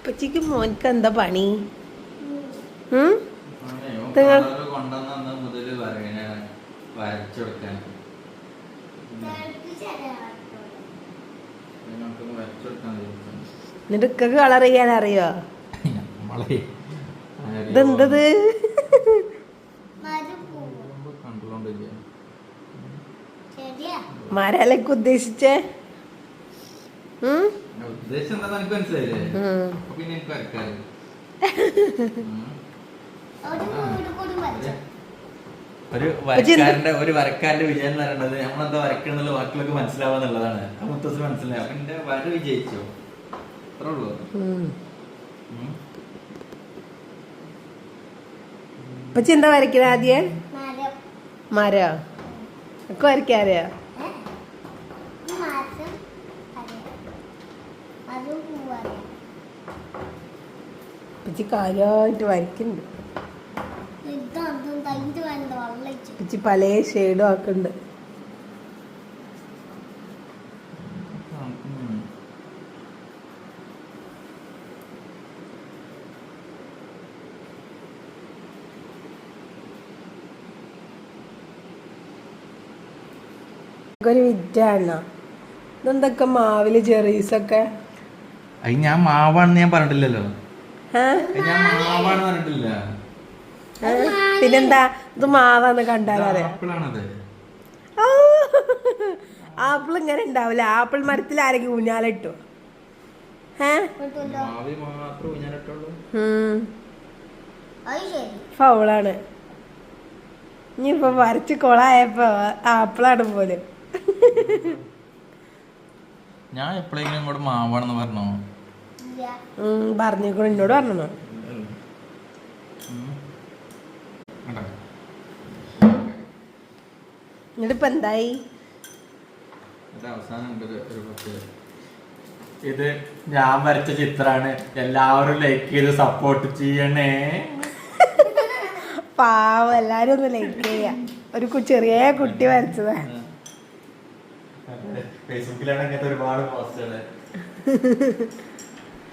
ഉപ്പച്ചിക്ക് മോനിക്ക് എന്താ പണി? നിങ്ങൾ- നിനക്ക് കളർ ചെയ്യാൻ അറിയോ? ഇതെന്തത്? മരലൊക്കെ ഉദ്ദേശിച്ചേ? ഉം? ഒരു വരക്കാരന്റെ ഒരു വരക്കാരന്റെ വിജയം എന്ന് പറയുന്നത് നമ്മളെന്താ വരക്കണെന്നുള്ള വാക്കുകളൊക്കെ മനസ്സിലാവാന്നുള്ളതാണ് മുത്തസ് മനസ്സിലായി അപ്പൊ എന്റെ വര വിജയിച്ചോ അത്രേ ഉള്ളൂ. എന്താ വരയ്ക്കണ ആദ്യം മരോ ഒക്കെ ഉപ്പച്ചി കാര്യമായിട്ട് വരയ്ക്കുന്നുണ്ട്. പിച്ചി പല ഷെയ്ഡും ആക്കുന്നുണ്ട്. ഒരു വിറ്റാണോ ഇതെന്തൊക്കെ മാവിൽ ചെറീസൊക്കെ? അത് ഞാൻ മാവാണെന്ന് ഞാൻ പറഞ്ഞിട്ടില്ലല്ലോ. പിന്നെന്താ? ഇത് മാവാന്ന് കണ്ടാലേ ആപ്പിൾ ഇങ്ങനെ ഉണ്ടാവില്ല ആപ്പിൾ മരത്തിൽ ആരെങ്കിലും ഊഞ്ഞാലിട്ടു. ഫൗളാണ്. ഇനിയിപ്പോ വരച്ച് കൊളായപ്പോ ആപ്പിളാണ് പോലും. ഞാൻ എപ്പോഴെങ്കിലും ഇങ്ങോട്ട് മാവാണെന്ന് പറഞ്ഞോ? പറഞ്ഞേക്കണു. എന്നോട് പറഞ്ഞു? എന്നിട്ടിപ്പോ എന്തായി. ഇത് ഞാൻ വരച്ച ചിത്രാണ് എല്ലാവരും ലൈക്ക് ചെയ്ത് സപ്പോർട്ട് ചെയ്യണേ. പാവം എല്ലാരും ഒന്ന് ലൈക്ക് ചെയ്യാ. ഒരു ചെറിയ കുട്ടി വരച്ചതാ. ഫേസ്ബുക്കിലാണ് അങ്ങനത്തെ ഒരുപാട് പോസ്റ്റുകൾ